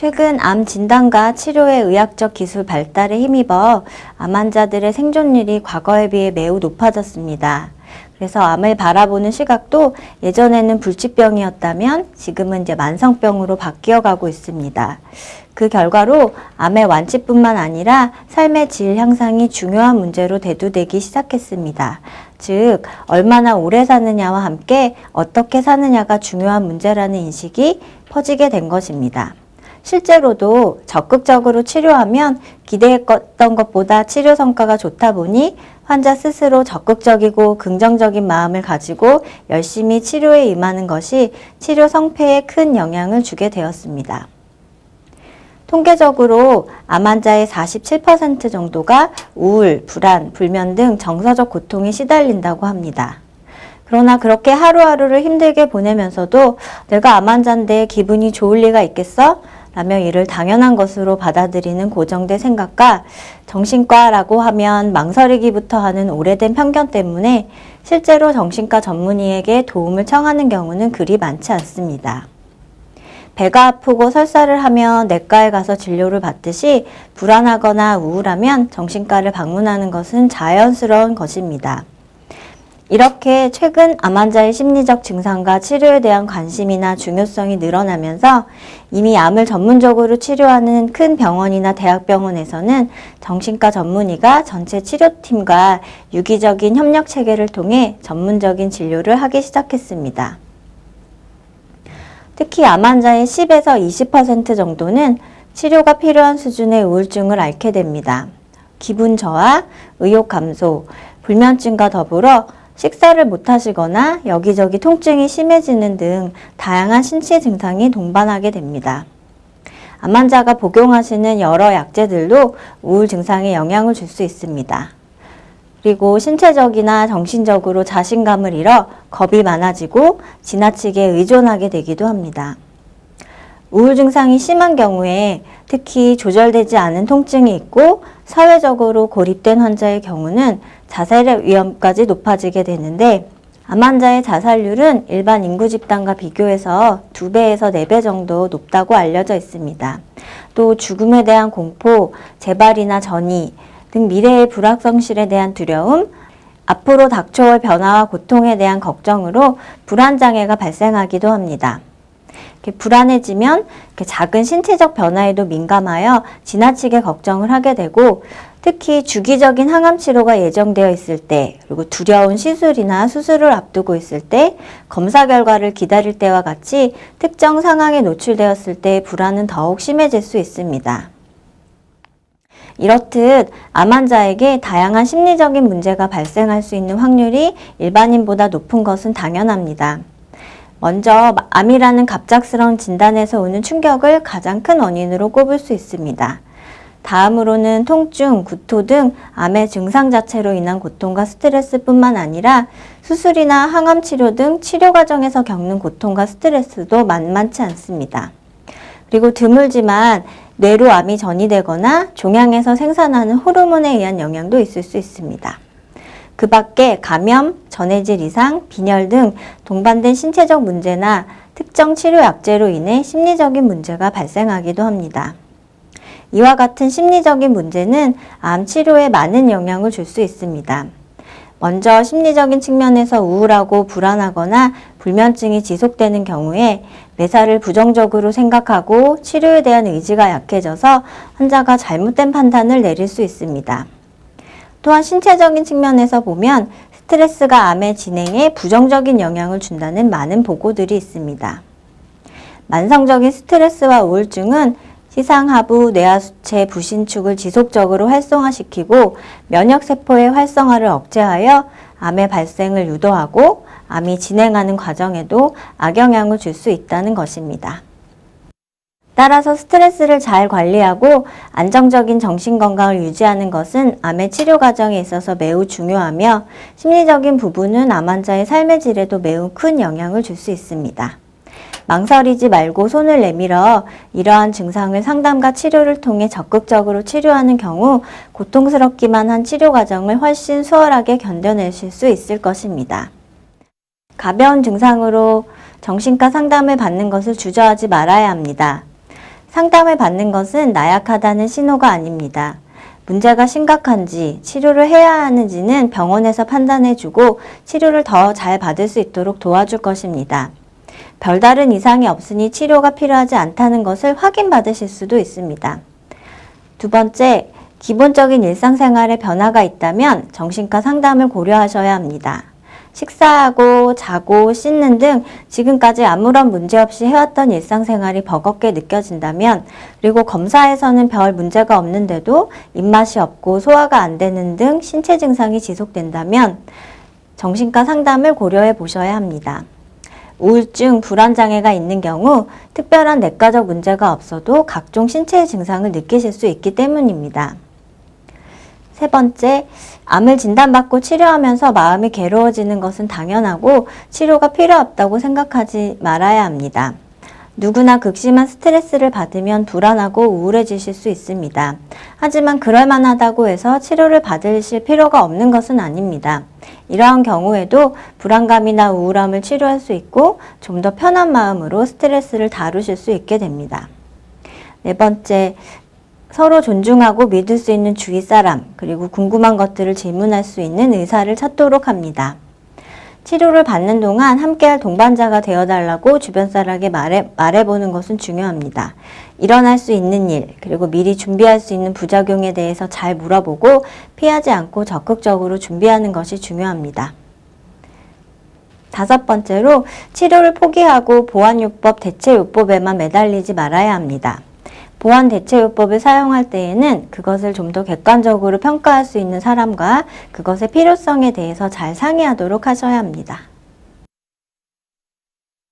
최근 암 진단과 치료의 의학적 기술 발달에 힘입어 암 환자들의 생존율이 과거에 비해 매우 높아졌습니다. 그래서 암을 바라보는 시각도 예전에는 불치병이었다면 지금은 이제 만성병으로 바뀌어 가고 있습니다. 그 결과로 암의 완치뿐만 아니라 삶의 질 향상이 중요한 문제로 대두되기 시작했습니다. 즉, 얼마나 오래 사느냐와 함께 어떻게 사느냐가 중요한 문제라는 인식이 퍼지게 된 것입니다. 실제로도 적극적으로 치료하면 기대했던 것보다 치료 성과가 좋다 보니 환자 스스로 적극적이고 긍정적인 마음을 가지고 열심히 치료에 임하는 것이 치료 성패에 큰 영향을 주게 되었습니다. 통계적으로 암 환자의 47% 정도가 우울, 불안, 불면 등 정서적 고통에 시달린다고 합니다. 그러나 그렇게 하루하루를 힘들게 보내면서도 내가 암 환자인데 기분이 좋을 리가 있겠어? 라며 이를 당연한 것으로 받아들이는 고정된 생각과 정신과라고 하면 망설이기부터 하는 오래된 편견 때문에 실제로 정신과 전문의에게 도움을 청하는 경우는 그리 많지 않습니다. 배가 아프고 설사를 하면 내과에 가서 진료를 받듯이 불안하거나 우울하면 정신과를 방문하는 것은 자연스러운 것입니다. 이렇게 최근 암 환자의 심리적 증상과 치료에 대한 관심이나 중요성이 늘어나면서 이미 암을 전문적으로 치료하는 큰 병원이나 대학병원에서는 정신과 전문의가 전체 치료팀과 유기적인 협력 체계를 통해 전문적인 진료를 하기 시작했습니다. 특히 암 환자의 10에서 20% 정도는 치료가 필요한 수준의 우울증을 앓게 됩니다. 기분 저하, 의욕 감소, 불면증과 더불어 식사를 못 하시거나 여기저기 통증이 심해지는 등 다양한 신체 증상이 동반하게 됩니다. 암 환자가 복용하시는 여러 약제들도 우울 증상에 영향을 줄 수 있습니다. 그리고 신체적이나 정신적으로 자신감을 잃어 겁이 많아지고 지나치게 의존하게 되기도 합니다. 우울 증상이 심한 경우에 특히 조절되지 않은 통증이 있고 사회적으로 고립된 환자의 경우는 자살의 위험까지 높아지게 되는데 암 환자의 자살률은 일반 인구 집단과 비교해서 2배에서 4배 정도 높다고 알려져 있습니다. 또 죽음에 대한 공포, 재발이나 전이 등 미래의 불확성실에 대한 두려움, 앞으로 닥쳐올 변화와 고통에 대한 걱정으로 불안장애가 발생하기도 합니다. 이렇게 불안해지면 이렇게 작은 신체적 변화에도 민감하여 지나치게 걱정을 하게 되고 특히 주기적인 항암 치료가 예정되어 있을 때 그리고 두려운 시술이나 수술을 앞두고 있을 때 검사 결과를 기다릴 때와 같이 특정 상황에 노출되었을 때 불안은 더욱 심해질 수 있습니다. 이렇듯 암 환자에게 다양한 심리적인 문제가 발생할 수 있는 확률이 일반인보다 높은 것은 당연합니다. 먼저 암이라는 갑작스러운 진단에서 오는 충격을 가장 큰 원인으로 꼽을 수 있습니다. 다음으로는 통증, 구토 등 암의 증상 자체로 인한 고통과 스트레스뿐만 아니라 수술이나 항암 치료 등 치료 과정에서 겪는 고통과 스트레스도 만만치 않습니다. 그리고 드물지만 뇌로 암이 전이되거나 종양에서 생산하는 호르몬에 의한 영향도 있을 수 있습니다. 그 밖에 감염, 전해질 이상, 빈혈 등 동반된 신체적 문제나 특정 치료 약제로 인해 심리적인 문제가 발생하기도 합니다. 이와 같은 심리적인 문제는 암 치료에 많은 영향을 줄 수 있습니다. 먼저 심리적인 측면에서 우울하고 불안하거나 불면증이 지속되는 경우에 매사를 부정적으로 생각하고 치료에 대한 의지가 약해져서 환자가 잘못된 판단을 내릴 수 있습니다. 또한 신체적인 측면에서 보면 스트레스가 암의 진행에 부정적인 영향을 준다는 많은 보고들이 있습니다. 만성적인 스트레스와 우울증은 시상하부 뇌하수체 부신축을 지속적으로 활성화시키고 면역세포의 활성화를 억제하여 암의 발생을 유도하고 암이 진행하는 과정에도 악영향을 줄 수 있다는 것입니다. 따라서 스트레스를 잘 관리하고 안정적인 정신 건강을 유지하는 것은 암의 치료 과정에 있어서 매우 중요하며 심리적인 부분은 암 환자의 삶의 질에도 매우 큰 영향을 줄 수 있습니다. 망설이지 말고 손을 내밀어 이러한 증상을 상담과 치료를 통해 적극적으로 치료하는 경우 고통스럽기만 한 치료 과정을 훨씬 수월하게 견뎌내실 수 있을 것입니다. 가벼운 증상으로 정신과 상담을 받는 것을 주저하지 말아야 합니다. 상담을 받는 것은 나약하다는 신호가 아닙니다. 문제가 심각한지 치료를 해야 하는지는 병원에서 판단해주고 치료를 더 잘 받을 수 있도록 도와줄 것입니다. 별다른 이상이 없으니 치료가 필요하지 않다는 것을 확인받으실 수도 있습니다. 두 번째, 기본적인 일상생활에 변화가 있다면 정신과 상담을 고려하셔야 합니다. 식사하고 자고 씻는 등 지금까지 아무런 문제 없이 해왔던 일상생활이 버겁게 느껴진다면 그리고 검사에서는 별 문제가 없는데도 입맛이 없고 소화가 안 되는 등 신체 증상이 지속된다면 정신과 상담을 고려해 보셔야 합니다. 우울증, 불안 장애가 있는 경우 특별한 내과적 문제가 없어도 각종 신체 증상을 느끼실 수 있기 때문입니다. 세 번째, 암을 진단받고 치료하면서 마음이 괴로워지는 것은 당연하고 치료가 필요 없다고 생각하지 말아야 합니다. 누구나 극심한 스트레스를 받으면 불안하고 우울해지실 수 있습니다. 하지만 그럴만하다고 해서 치료를 받으실 필요가 없는 것은 아닙니다. 이러한 경우에도 불안감이나 우울함을 치료할 수 있고 좀 더 편한 마음으로 스트레스를 다루실 수 있게 됩니다. 네 번째, 서로 존중하고 믿을 수 있는 주위 사람, 그리고 궁금한 것들을 질문할 수 있는 의사를 찾도록 합니다. 치료를 받는 동안 함께할 동반자가 되어달라고 주변 사람에게 말해, 말해보는 것은 중요합니다. 일어날 수 있는 일, 그리고 미리 준비할 수 있는 부작용에 대해서 잘 물어보고 피하지 않고 적극적으로 준비하는 것이 중요합니다. 다섯 번째로 치료를 포기하고 보안요법, 대체요법에만 매달리지 말아야 합니다. 보안 대체요법을 사용할 때에는 그것을 좀 더 객관적으로 평가할 수 있는 사람과 그것의 필요성에 대해서 잘 상의하도록 하셔야 합니다.